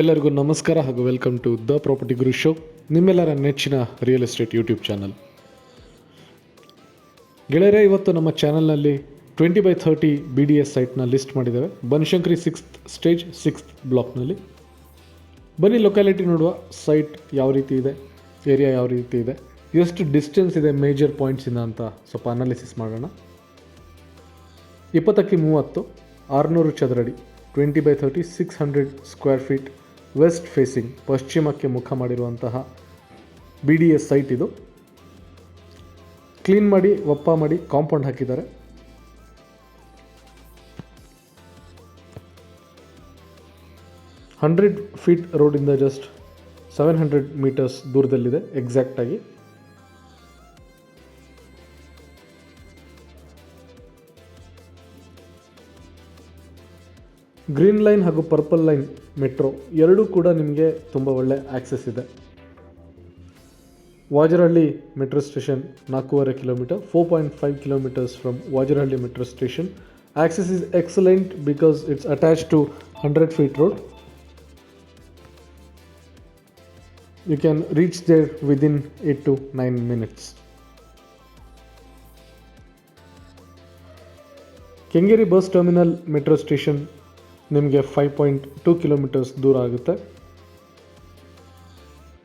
ಎಲ್ಲರಿಗೂ ನಮಸ್ಕಾರ ಹಾಗೂ welcome to the property guru show, ನಿಮ್ಮೆಲ್ಲರ ನೆಚ್ಚಿನ ರಿಯಲ್ ಎಸ್ಟೇಟ್ ಯೂಟ್ಯೂಬ್ ಚಾನಲ್. ಗೆಳೆಯರೇ, ಇವತ್ತು ನಮ್ಮ ಚಾನಲ್ನಲ್ಲಿ twenty by thirty B D S ಸೈಟ್ನ list ಮಾಡಿದ್ದೇವೆ. ಬನಶಂಕರಿ ಸಿಕ್ಸ್ತ್ ಸ್ಟೇಜ್ ಸಿಕ್ಸ್ತ್ ಬ್ಲಾಕ್ನಲ್ಲಿ. ಬನ್ನಿ ಲೊಕ್ಯಾಲಿಟಿ ನೋಡುವ ಸೈಟ್ ಯಾವ ರೀತಿ ಇದೆ, ಏರಿಯಾ ಯಾವ ರೀತಿ ಇದೆ, ಎಷ್ಟು ಡಿಸ್ಟೆನ್ಸ್ ಇದೆ, ಮೇಜರ್ ಪಾಯಿಂಟ್ಸಿಂದ ಅಂತ ಸ್ವಲ್ಪ ಅನಾಲಿಸಿಸ್ ಮಾಡೋಣ. ಇಪ್ಪತ್ತಕ್ಕೆ ಮೂವತ್ತು, ಆರುನೂರು ಚದರಡಿ twenty by thirty six hundred square feet west facing, ಪಶ್ಚಿಮಕ್ಕೆ ಮುಖ ಮಾಡಿರುವಂತಹ ಬಿ ಡಿ ಎಸ್ ಸೈಟ್ ಇದು. ಕ್ಲೀನ್ ಮಾಡಿ, ಒಪ್ಪ ಮಾಡಿ ಕಾಂಪೌಂಡ್ ಹಾಕಿದ್ದಾರೆ. ಹಂಡ್ರೆಡ್ ಫೀಟ್ ರೋಡಿಂದ ಜಸ್ಟ್ ಸೆವೆನ್ ಹಂಡ್ರೆಡ್ ಮೀಟರ್ಸ್ ದೂರದಲ್ಲಿದೆ ಎಕ್ಸಾಕ್ಟಾಗಿ ಗ್ರೀನ್ ಲೈನ್ ಹಾಗೂ ಪರ್ಪಲ್ ಲೈನ್ ಮೆಟ್ರೋ ಎರಡೂ ಕೂಡ ನಿಮಗೆ ತುಂಬ ಒಳ್ಳೆ ಆಕ್ಸೆಸ್ ಇದೆ. ವಾಜರಹಳ್ಳಿ ಮೆಟ್ರೋ ಸ್ಟೇಷನ್ ನಾಲ್ಕೂವರೆ kilometre four point five kilometres from Vajarahalli metro station. Access is excellent because it's attach to hundred feet road you can reach there within eight to nine minutes Kengeri bus terminal metro station ನಿಮಗೆ five point two kilometres ದೂರ ಆಗುತ್ತೆ.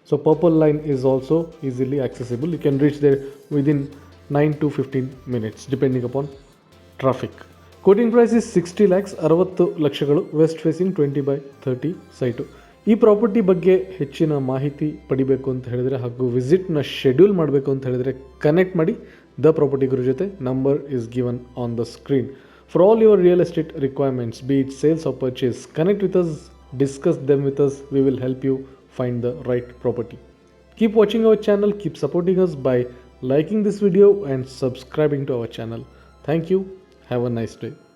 So purple line is also easily accessible you can reach there within nine to fifteen minutes depending upon traffic quoting price is sixty lakhs ಅರವತ್ತು ಲಕ್ಷಗಳು west facing twenty by thirty site ಈ property ಬಗ್ಗೆ ಹೆಚ್ಚಿನ ಮಾಹಿತಿ ಪಡಿಬೇಕು ಅಂತ ಹೇಳಿದರೆ, ಹಾಗೂ ವಿಸಿಟ್ನ ಶೆಡ್ಯೂಲ್ ಮಾಡಬೇಕು ಅಂತ ಹೇಳಿದರೆ ಕನೆಕ್ಟ್ ಮಾಡಿ ದ ಪ್ರಾಪರ್ಟಿ ಗುರು ಜೊತೆ number is given on the screen For all your real estate requirements, be it sales or purchase, connect with us, discuss them with us. We will help you find the right property. Keep watching our channel, keep supporting us by liking this video and subscribing to our channel. Thank you. Have a nice day.